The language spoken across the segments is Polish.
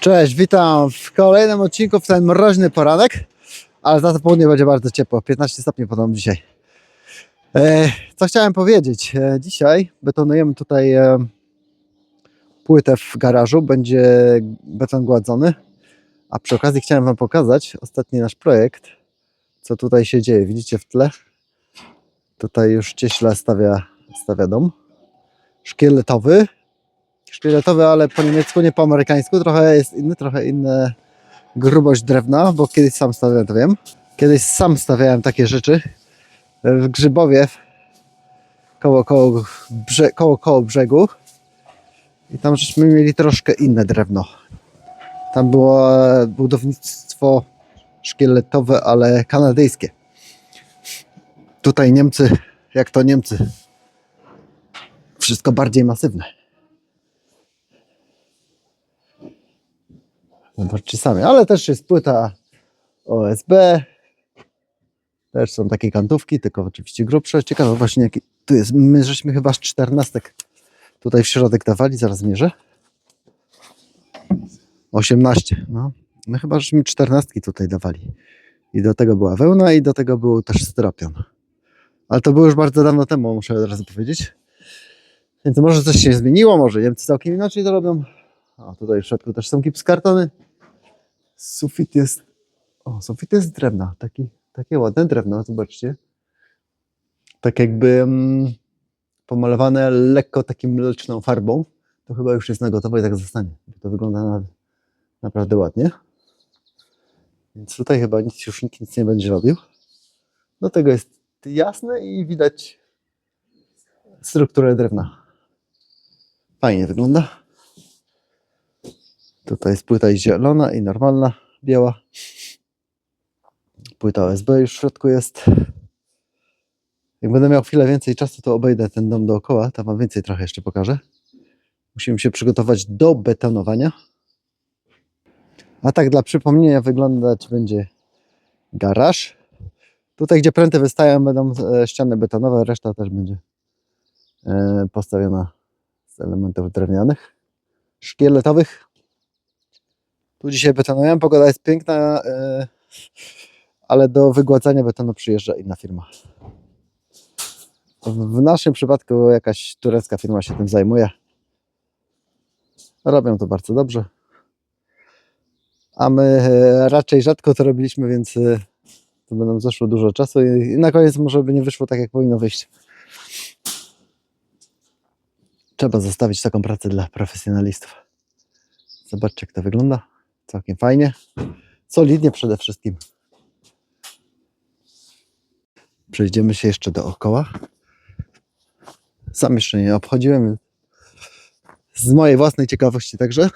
Cześć, witam w kolejnym odcinku w ten mroźny poranek, ale za to południe będzie bardzo ciepło, 15 stopni podobno dzisiaj. E, co chciałem powiedzieć? E, dzisiaj betonujemy tutaj e, płytę w garażu, będzie beton gładzony, a przy okazji chciałem Wam pokazać ostatni nasz projekt, co tutaj się dzieje. Widzicie w tle? Tutaj już cieśla stawia, stawia dom szkieletowy, szkieletowy, ale po niemiecku, nie po amerykańsku. Trochę jest inny, trochę inna grubość drewna, bo kiedyś sam stawiałem, to wiem. Kiedyś sam stawiałem takie rzeczy w Grzybowie, koło, koło, brze, koło, koło brzegu. I tam żeśmy mieli troszkę inne drewno. Tam było budownictwo szkieletowe, ale kanadyjskie. Tutaj Niemcy, jak to Niemcy, wszystko bardziej masywne. Zobaczcie sami, ale też jest płyta OSB. Też są takie kantówki, tylko oczywiście grubsze. Ciekawe właśnie jaki tu jest. My żeśmy chyba z czternastek tutaj w środek dawali, zaraz mierzę. 18, no. My chyba żeśmy czternastki tutaj dawali. I do tego była wełna i do tego był też styropian. Ale to było już bardzo dawno temu, muszę od razu powiedzieć. Więc może coś się zmieniło, może Niemcy całkiem inaczej to robią. A tutaj w środku też są kartony. Sufit jest. O, sufit jest z drewna. Taki, takie ładne drewno, zobaczcie. Tak jakby mm, pomalowane lekko takim mleczną farbą. To chyba już jest na gotowo i tak zostanie. To wygląda na, naprawdę ładnie. Więc tutaj chyba nic, już nikt nic nie będzie robił. Do tego jest jasne i widać strukturę drewna. Fajnie wygląda. Tutaj jest płyta zielona i normalna, biała. Płyta OSB już w środku jest. Jak będę miał chwilę więcej czasu, to obejdę ten dom dookoła. Tam wam więcej trochę jeszcze pokażę. Musimy się przygotować do betonowania. A tak dla przypomnienia wyglądać będzie garaż. Tutaj, gdzie pręty wystają, będą e, ściany betonowe, reszta też będzie e, postawiona z elementów drewnianych, szkieletowych. Tu dzisiaj betonujemy, pogoda jest piękna, e, ale do wygładzania betonu przyjeżdża inna firma. W naszym przypadku jakaś turecka firma się tym zajmuje. Robią to bardzo dobrze. A my e, raczej rzadko to robiliśmy, więc e, to by nam zeszło dużo czasu i na koniec może by nie wyszło tak, jak powinno wyjść. Trzeba zostawić taką pracę dla profesjonalistów. Zobaczcie, jak to wygląda. Całkiem fajnie. Solidnie przede wszystkim. Przejdziemy się jeszcze dookoła. Sam jeszcze nie obchodziłem. Z mojej własnej ciekawości także.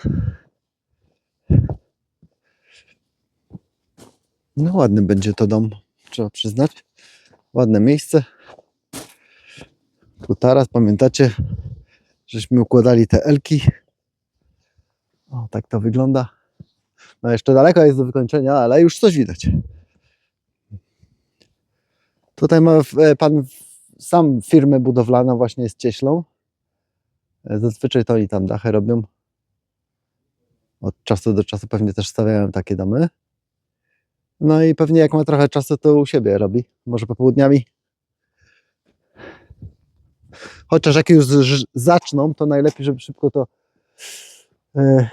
No ładny będzie to dom, trzeba przyznać. Ładne miejsce. Tu teraz pamiętacie, żeśmy układali te elki. O, tak to wygląda. No jeszcze daleko jest do wykończenia, ale już coś widać. Tutaj ma e, pan sam firmę budowlaną właśnie z cieślą. E, Zazwyczaj to oni tam dachy robią. Od czasu do czasu pewnie też stawiają takie domy. No i pewnie jak ma trochę czasu, to u siebie robi. Może popołudniami. Chociaż jak już zaczną, to najlepiej, żeby szybko to e,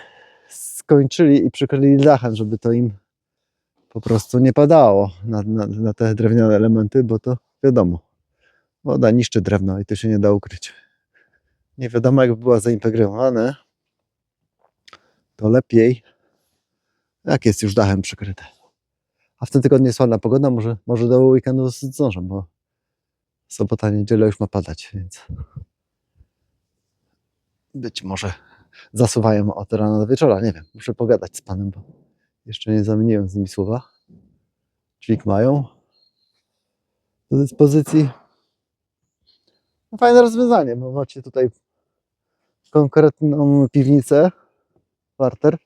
skończyli i przykryli dachem, żeby to im po prostu nie padało na, na, na te drewniane elementy, bo to wiadomo, woda niszczy drewno i to się nie da ukryć. Nie wiadomo, jakby była zaintegrowane, to lepiej, jak jest już dachem przykryte. A w tym tygodniu jest ładna pogoda, może, może do weekendu zdążę, bo sobota, niedziela już ma padać, więc być może zasuwają od rana do wieczora, nie wiem, muszę pogadać z panem, bo jeszcze nie zamieniłem z nimi słowa. Dźwig mają do dyspozycji. No, fajne rozwiązanie, bo macie tutaj konkretną piwnicę, parter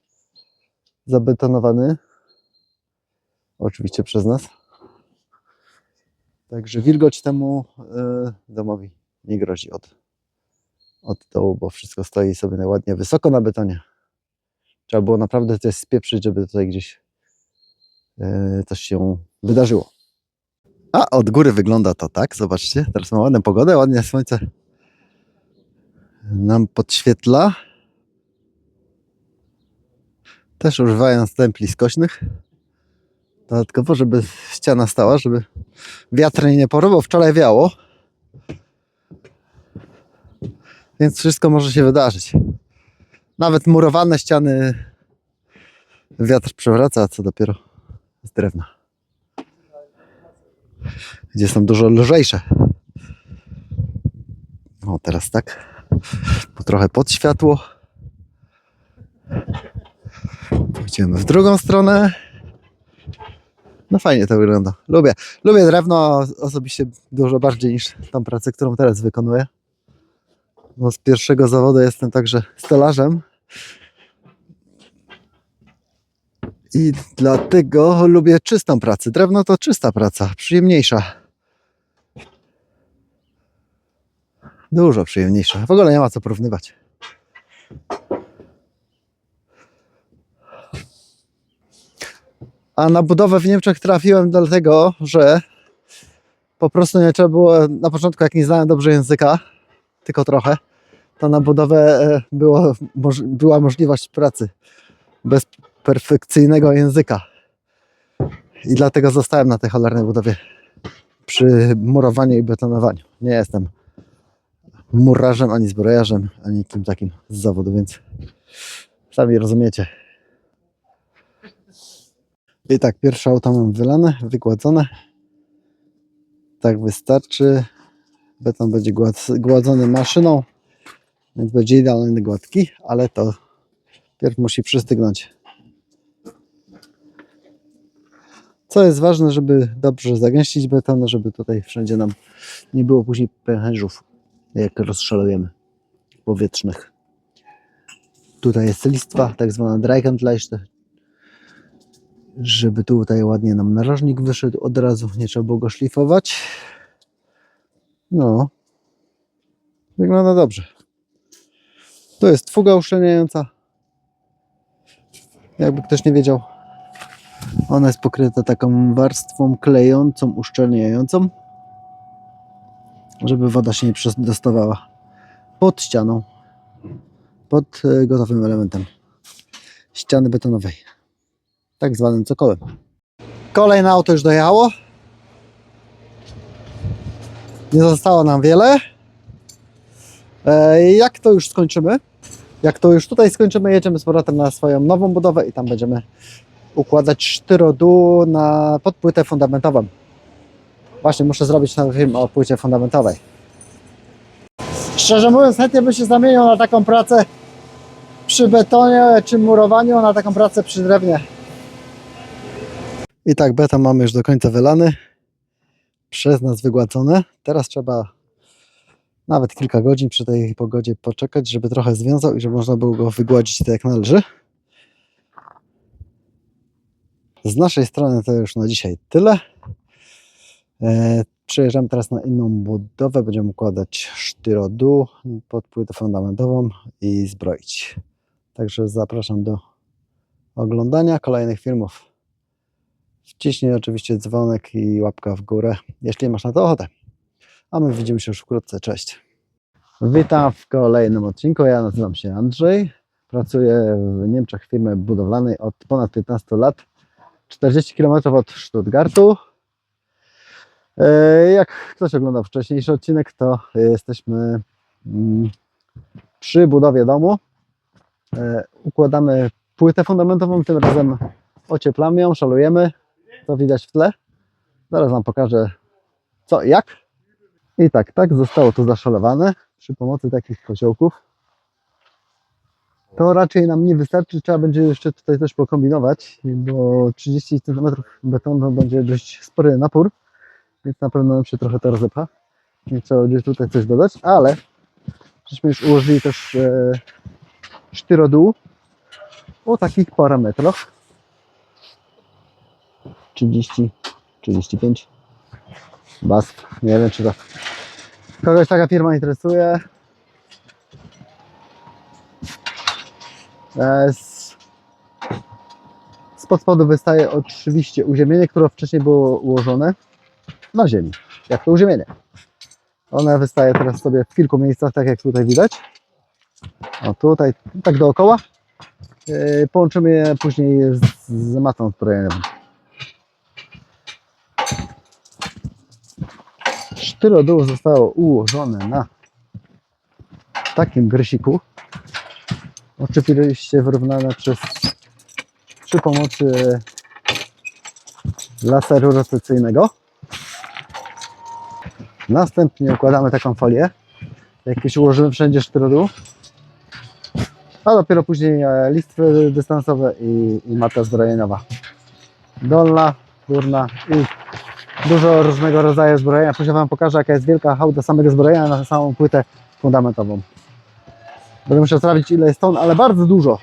zabetonowany, oczywiście przez nas. Także wilgoć temu y, domowi nie grozi od, od dołu, bo wszystko stoi sobie ładnie wysoko na betonie. Trzeba było naprawdę coś spieprzyć, żeby tutaj gdzieś e, coś się wydarzyło. A od góry wygląda to tak, zobaczcie. Teraz ma ładną pogodę, ładnie słońce nam podświetla. Też używając stempli skośnych. Dodatkowo, żeby ściana stała, żeby wiatr nie porwał. Wczoraj wiało. Więc wszystko może się wydarzyć. Nawet murowane ściany wiatr przewraca, a co dopiero z drewna. Gdzie są dużo lżejsze. O, teraz tak. Tu trochę pod światło. Pójdziemy w drugą stronę. No fajnie to wygląda. Lubię. Lubię drewno osobiście dużo bardziej niż tą pracę, którą teraz wykonuję. Bo z pierwszego zawodu jestem także stolarzem. I dlatego lubię czystą pracę. Drewno to czysta praca, przyjemniejsza. Dużo przyjemniejsza. W ogóle nie ma co porównywać. A na budowę w Niemczech trafiłem dlatego, że po prostu nie trzeba było, na początku jak nie znałem dobrze języka, tylko trochę, to na budowę e, było, moż, była możliwość pracy bez perfekcyjnego języka. I dlatego zostałem na tej cholernej budowie przy murowaniu i betonowaniu. Nie jestem murarzem, ani zbrojarzem, ani kim takim z zawodu, więc sami rozumiecie. I tak, pierwsze auto mam wylane, wygładzone. Tak wystarczy. Beton będzie gład- gładzony maszyną, więc będzie idealnie gładki, ale to pierw musi przystygnąć. Co jest ważne, żeby dobrze zagęścić beton, żeby tutaj wszędzie nam nie było później pęcherzów, jak rozszalujemy powietrznych. Tutaj jest listwa, tak zwana Dreikantleichte, żeby tutaj ładnie nam narożnik wyszedł od razu, nie trzeba było go szlifować. No, wygląda dobrze. To jest fuga uszczelniająca. Jakby ktoś nie wiedział, ona jest pokryta taką warstwą klejącą, uszczelniającą, żeby woda się nie dostawała pod ścianą, pod e, gotowym elementem ściany betonowej tak zwanym cokołem. Kolejne auto już dojechało. Nie zostało nam wiele. E, Jak to już skończymy? Jak to już tutaj skończymy, jedziemy z powrotem na swoją nową budowę i tam będziemy układać sztyrodu na podpłytę fundamentową. Właśnie muszę zrobić nowy film o płycie fundamentowej. Szczerze mówiąc, chętnie bym się zamienił na taką pracę przy betonie czy murowaniu, na taką pracę przy drewnie. I tak, beton mamy już do końca wylany. Przez nas wygładzone. Teraz trzeba nawet kilka godzin przy tej pogodzie poczekać, żeby trochę związał i żeby można było go wygładzić tak jak należy. Z naszej strony to już na dzisiaj tyle. E, Przejeżdżamy teraz na inną budowę. Będziemy układać sztyrodu pod płytę fundamentową i zbroić. Także zapraszam do oglądania kolejnych filmów. Wciśnij oczywiście dzwonek i łapka w górę, jeśli masz na to ochotę. A my widzimy się już wkrótce. Cześć. Witam w kolejnym odcinku. Ja nazywam się Andrzej. Pracuję w Niemczech w firmie budowlanej od ponad 15 lat. 40 km od Stuttgartu. E, Jak ktoś oglądał wcześniejszy odcinek, to jesteśmy mm, przy budowie domu. E, Układamy płytę fundamentową, tym razem ocieplamy ją, szalujemy. To widać w tle. Zaraz Wam pokażę co i jak. I tak, tak zostało to zaszalowane przy pomocy takich koziołków. To raczej nam nie wystarczy, trzeba będzie jeszcze tutaj coś pokombinować, bo 30 cm betonu będzie dość spory napór, więc na pewno nam się trochę to rozepcha. Więc trzeba będzie tutaj coś dodać, ale żeśmy już ułożyli też e, sztyrodół o takich parametrach. 30, 35 BASF. Nie wiem, czy to kogoś taka firma interesuje. Z Spod spodu wystaje oczywiście uziemienie, które wcześniej było ułożone na ziemi. Jak to uziemienie. One wystaje teraz sobie w kilku miejscach, tak jak tutaj widać. O tutaj, tak dookoła. Yy, Połączymy je później z, z matą Sztyrodół zostało ułożone na takim grysiku. Oczywiście wyrównane przez przy pomocy laseru rotacyjnego. Następnie układamy taką folię. Jak już ułożymy wszędzie sztyrodół. A dopiero później e, listwy dystansowe i, i mata zbrojeniowa. Dolna, górna i dużo różnego rodzaju zbrojenia. Później Wam pokażę jaka jest wielka hałda samego zbrojenia na samą płytę fundamentową. Będę musiał sprawdzić ile jest ton, ale bardzo dużo.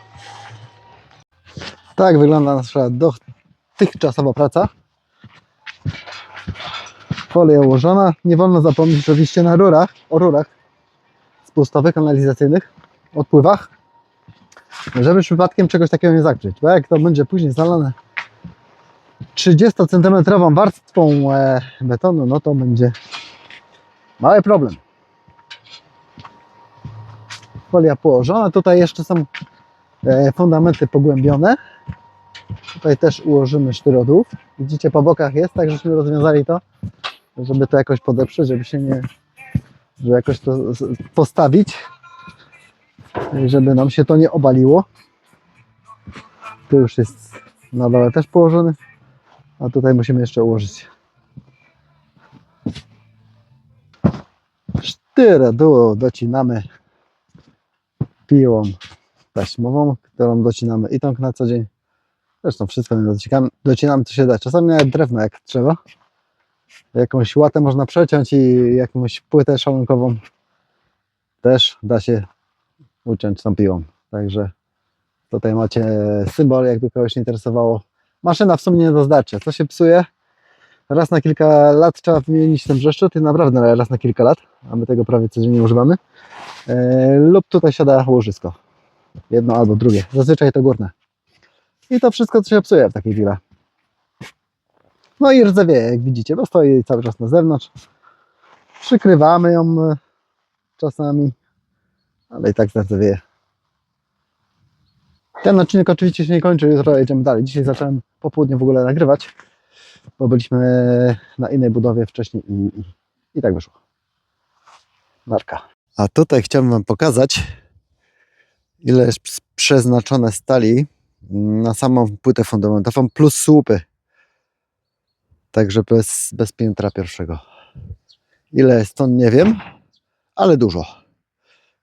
Tak wygląda nasza dotychczasowa praca. Folia ułożona. Nie wolno zapomnieć oczywiście na rurach, o rurach spustowych, kanalizacyjnych, odpływach, żeby przypadkiem czegoś takiego nie zakryć, bo jak to będzie później zalane 30 cm warstwą e, betonu, no to będzie mały problem. Folia położona, tutaj jeszcze są e, fundamenty pogłębione. Tutaj też ułożymy sztyrodów. Widzicie, po bokach jest, tak żeśmy rozwiązali to, żeby to jakoś podeprzeć, żeby się nie, żeby jakoś to postawić, żeby nam się to nie obaliło. Tu już jest na dole też położony, a tutaj musimy jeszcze ułożyć. Sztyrodół docinamy piłą taśmową, którą docinamy i tą na co dzień. Zresztą wszystko nie docinamy, docinamy co się da. Czasami nawet drewno jak trzeba. Jakąś łatę można przeciąć i jakąś płytę szalunkową też da się uciąć tą piłą. Także tutaj macie symbol, jakby kogoś interesowało. Maszyna w sumie nie do zdarcia. Co się psuje? Raz na kilka lat trzeba wymienić ten brzeszczot i naprawdę raz na kilka lat, a my tego prawie codziennie używamy. E, lub tutaj siada łożysko. Jedno albo drugie. Zazwyczaj to górne. I to wszystko, co się psuje w takiej chwili. No i rdzewieje, jak widzicie, bo stoi cały czas na zewnątrz. Przykrywamy ją e, czasami, ale i tak zardzewie. Ten odcinek oczywiście się nie kończy, jutro jedziemy dalej. Dzisiaj zacząłem po południu w ogóle nagrywać, bo byliśmy na innej budowie wcześniej i, i, i tak wyszło. Narka. A tutaj chciałbym Wam pokazać, ile jest przeznaczone stali na samą płytę fundamentową plus słupy. Także bez, bez piętra pierwszego. Ile jest ton, nie wiem, ale dużo.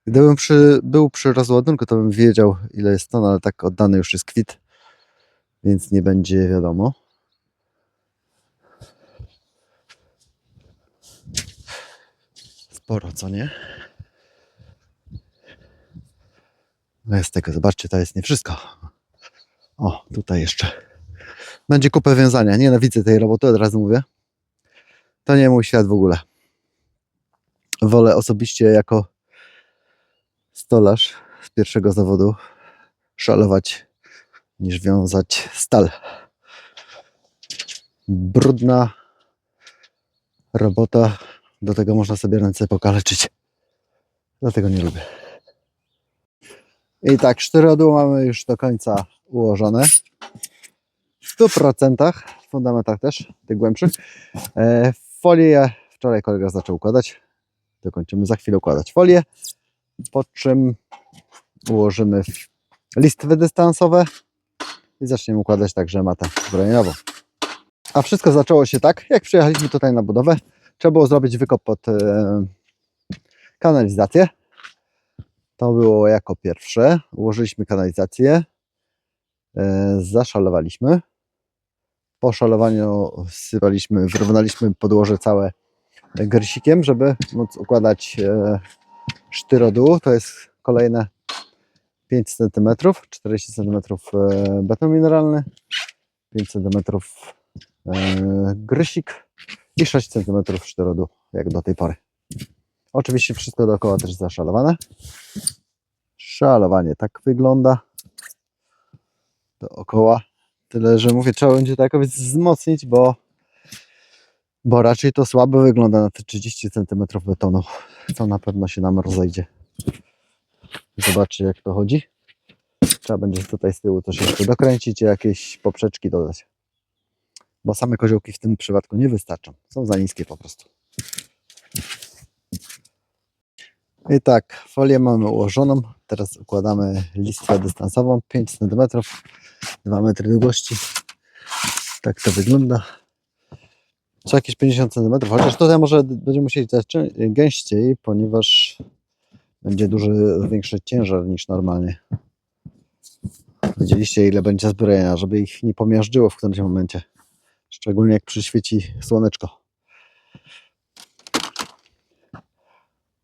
Gdybym przy, był przy rozładunku, to bym wiedział, ile jest ton, ale tak oddany już jest kwit, więc nie będzie wiadomo. Sporo, co nie? No jest tego, zobaczcie, to jest nie wszystko. O, tutaj jeszcze. Będzie kupę wiązania. Nienawidzę tej roboty, od razu mówię. To nie mój świat w ogóle. Wolę osobiście jako stolarz z pierwszego zawodu szalować niż wiązać stal. Brudna robota, do tego można sobie ręce pokaleczyć. Dlatego nie lubię. I tak, sztyrodół mamy już do końca ułożone. W 100% w fundamentach też, tych głębszych. E, folię wczoraj kolega zaczął układać. Dokończymy za chwilę układać folię. Po czym ułożymy listwy dystansowe i zaczniemy układać także matę zbrojeniową. A wszystko zaczęło się tak, jak przyjechaliśmy tutaj na budowę. Trzeba było zrobić wykop pod e, kanalizację. To było jako pierwsze. Ułożyliśmy kanalizację. E, zaszalowaliśmy. Po szalowaniu sypaliśmy, wyrównaliśmy podłoże całe grysikiem, żeby móc układać e, sztyrodół. To jest kolejne 5 cm, 40 cm beton mineralny, 5 cm e, grysik i 6 cm sztyrodu, jak do tej pory. Oczywiście wszystko dookoła też zaszalowane. Szalowanie tak wygląda. Dookoła Tyle, że mówię, trzeba będzie jakoś wzmocnić, bo, bo raczej to słabo wygląda na te 30 cm betonu. To na pewno się nam rozejdzie. Zobaczcie jak to chodzi. Trzeba będzie tutaj z tyłu coś jeszcze dokręcić i jakieś poprzeczki dodać. Bo same koziołki w tym przypadku nie wystarczą. Są za niskie po prostu. I tak, folię mamy ułożoną. Teraz układamy listwę dystansową 5 cm, 2 metry długości. Tak to wygląda. Co jakieś 50 cm, chociaż tutaj może będziemy musieli dać gęściej, ponieważ będzie duży, większy ciężar niż normalnie. Widzieliście ile będzie zbrojenia, żeby ich nie pomiażdżyło w którymś momencie. Szczególnie jak przyświeci słoneczko.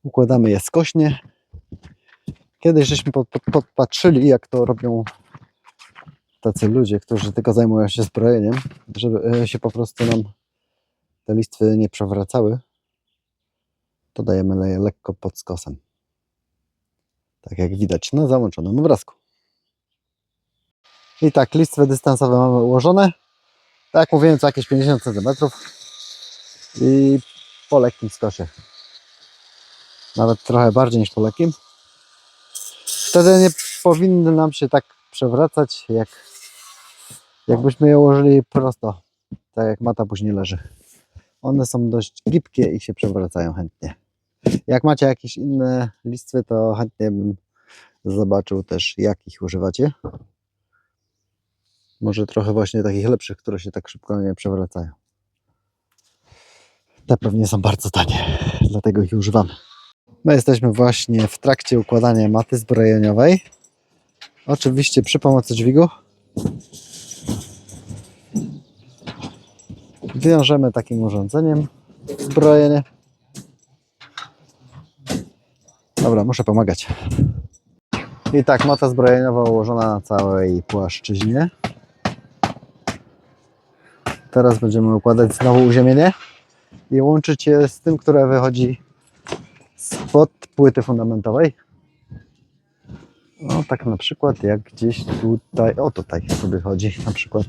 Układamy je skośnie. Kiedyś żeśmy pod, pod, podpatrzyli, jak to robią tacy ludzie, którzy tylko zajmują się zbrojeniem, żeby e, się po prostu nam te listwy nie przewracały. To dajemy je lekko pod skosem. Tak jak widać na załączonym obrazku. I tak, listwy dystansowe mamy ułożone. Tak jak mówiłem, co jakieś 50 cm. I po lekkim skosie. Nawet trochę bardziej niż po lekkim. Wtedy nie powinny nam się tak przewracać, jak jakbyśmy je ułożyli prosto. Tak jak mata później leży. One są dość gibkie i się przewracają chętnie. Jak macie jakieś inne listwy, to chętnie bym zobaczył też, jakich używacie. Może trochę właśnie takich lepszych, które się tak szybko nie przewracają. Te pewnie są bardzo tanie, dlatego ich używamy. My jesteśmy właśnie w trakcie układania maty zbrojeniowej. Oczywiście przy pomocy dźwigu. Wiążemy takim urządzeniem zbrojenie. Dobra, muszę pomagać. I tak, mata zbrojeniowa ułożona na całej płaszczyźnie. Teraz będziemy układać znowu uziemienie i łączyć je z tym, które wychodzi spod płyty fundamentowej. No tak na przykład jak gdzieś tutaj, o tutaj sobie chodzi na przykład.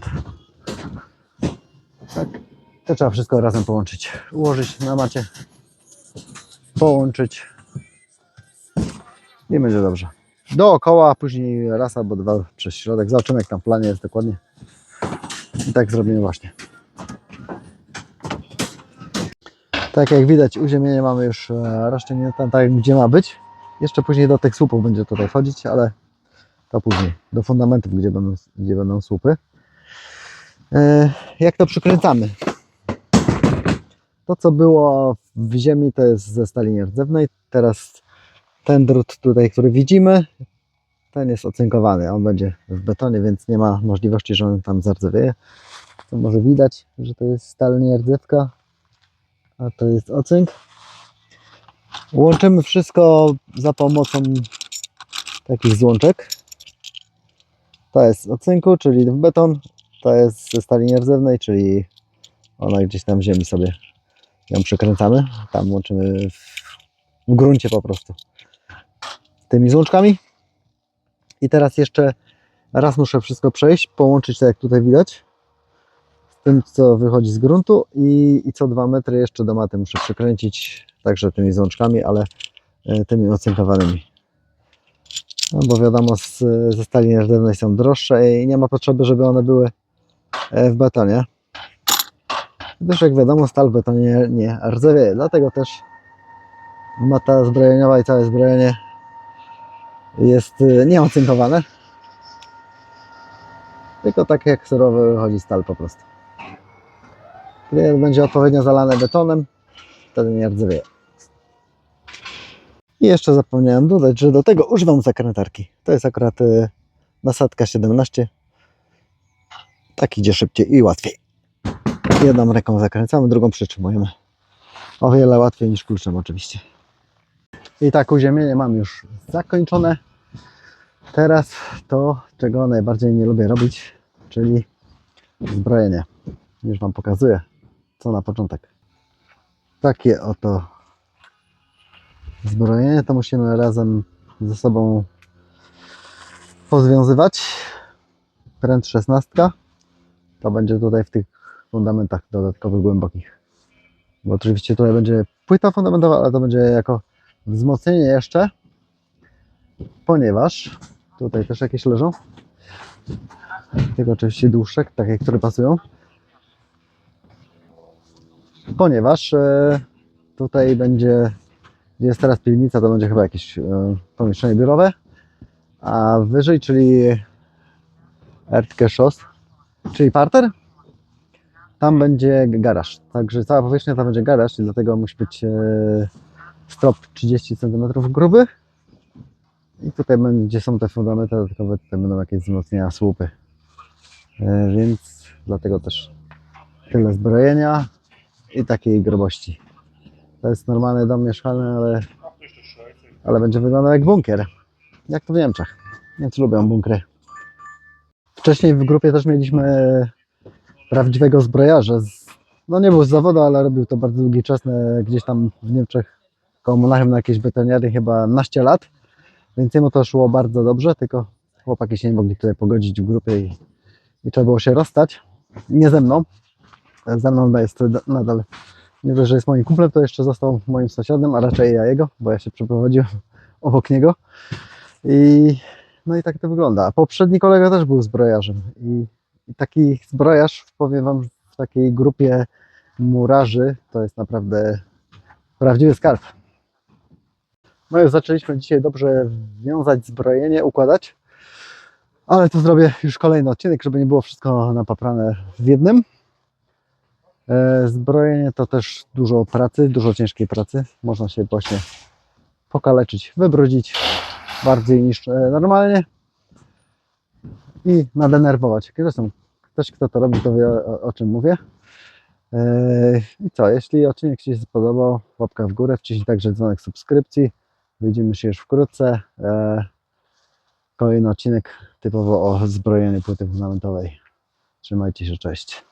Tak. To trzeba wszystko razem połączyć. Ułożyć na macie, połączyć i będzie dobrze. Dookoła, później raz albo dwa przez środek. Zobaczymy jak tam planie jest dokładnie. I tak zrobimy właśnie. Tak jak widać, uziemienie mamy już e, rozciągnięte tak, gdzie ma być. Jeszcze później do tych słupów będzie tutaj wchodzić, ale to później. Do fundamentów, gdzie będą, gdzie będą słupy. E, Jak to przykręcamy? To, co było w ziemi, to jest ze stali nierdzewnej. Teraz ten drut tutaj, który widzimy, ten jest ocynkowany. On będzie w betonie, więc nie ma możliwości, że on tam zardzewieje. To może widać, że to jest stal nierdzewka, a to jest ocynk. Łączymy wszystko za pomocą takich złączek. To jest z ocynku, czyli w beton. To jest ze stali nierdzewnej, czyli ona gdzieś tam w ziemi sobie ją przekręcamy. Tam łączymy w, gruncie po prostu tymi złączkami. I teraz jeszcze raz muszę wszystko przejść, połączyć tak jak tutaj widać z tym co wychodzi z gruntu i, i co dwa metry jeszcze do maty muszę przykręcić także tymi złączkami, ale e, tymi ocynkowanymi. No bo wiadomo, z, ze stali nierdzewnej są droższe i nie ma potrzeby, żeby one były e, w betonie. Gdyż jak wiadomo, stal betonie nie rdzewieje, dlatego też mata zbrojeniowa i całe zbrojenie jest e, nieocynkowane. Tylko tak jak surowy wychodzi stal po prostu. Gdy będzie odpowiednio zalane betonem, wtedy nie rdzewieje. I jeszcze zapomniałem dodać, że do tego używam zakrętarki. To jest akurat nasadka 17. Tak idzie szybciej i łatwiej. Jedną ręką zakręcamy, drugą przytrzymujemy. O wiele łatwiej niż kluczem oczywiście. I tak uziemienie mam już zakończone. Teraz to, czego najbardziej nie lubię robić, czyli zbrojenie. Już Wam pokazuję, co na początek. Takie oto zbrojenie to musimy razem ze sobą pozwiązywać. Pręt 16. to będzie tutaj w tych fundamentach dodatkowych, głębokich. Bo oczywiście tutaj będzie płyta fundamentowa, ale to będzie jako wzmocnienie jeszcze, ponieważ tutaj też jakieś leżą. Tylko oczywiście dłuższe, takie, które pasują. Ponieważ e, tutaj będzie, gdzie jest teraz piwnica, to będzie chyba jakieś e, pomieszczenie biurowe, a wyżej, czyli Erdgeschoss, czyli parter, tam będzie garaż. Także cała powierzchnia tam będzie garaż i dlatego musi być e, strop 30 cm gruby. I tutaj, gdzie są te fundamenty dodatkowe, tutaj będą jakieś wzmocnienia słupy. E, więc dlatego też tyle zbrojenia i takiej grubości. To jest normalny dom mieszkalny, ale, ale będzie wyglądał jak bunkier. Jak to w Niemczech. Niemcy lubią bunkry. Wcześniej w grupie też mieliśmy prawdziwego zbrojarza. Z, no nie był z zawodu, ale robił to bardzo długi czas gdzieś tam w Niemczech koło Monachium na jakiejś betoniarni chyba naście lat. Więc jemu to szło bardzo dobrze, tylko chłopaki się nie mogli tutaj pogodzić w grupie i, i trzeba było się rozstać. Nie ze mną. Ze mną jest nadal, nie dość, że jest moim kumplem, to jeszcze został moim sąsiadem, a raczej ja jego, bo ja się przeprowadziłem obok niego. I no i tak to wygląda. Poprzedni kolega też był zbrojarzem. I, i taki zbrojarz, powiem Wam, w takiej grupie murarzy to jest naprawdę prawdziwy skarb. No już zaczęliśmy dzisiaj dobrze wiązać zbrojenie, układać. Ale to zrobię już kolejny odcinek, żeby nie było wszystko napaprane w jednym. E, Zbrojenie to też dużo pracy, dużo ciężkiej pracy. Można się właśnie pokaleczyć, wybrudzić bardziej niż e, normalnie i nadenerwować. Zresztą ktoś, kto to robi, to wie o, o czym mówię. E, I co, jeśli odcinek Ci się spodobał, łapka w górę, wciśnij także dzwonek subskrypcji. Widzimy się już wkrótce. E, Kolejny odcinek typowo o zbrojeniu płyty fundamentowej. Trzymajcie się, cześć.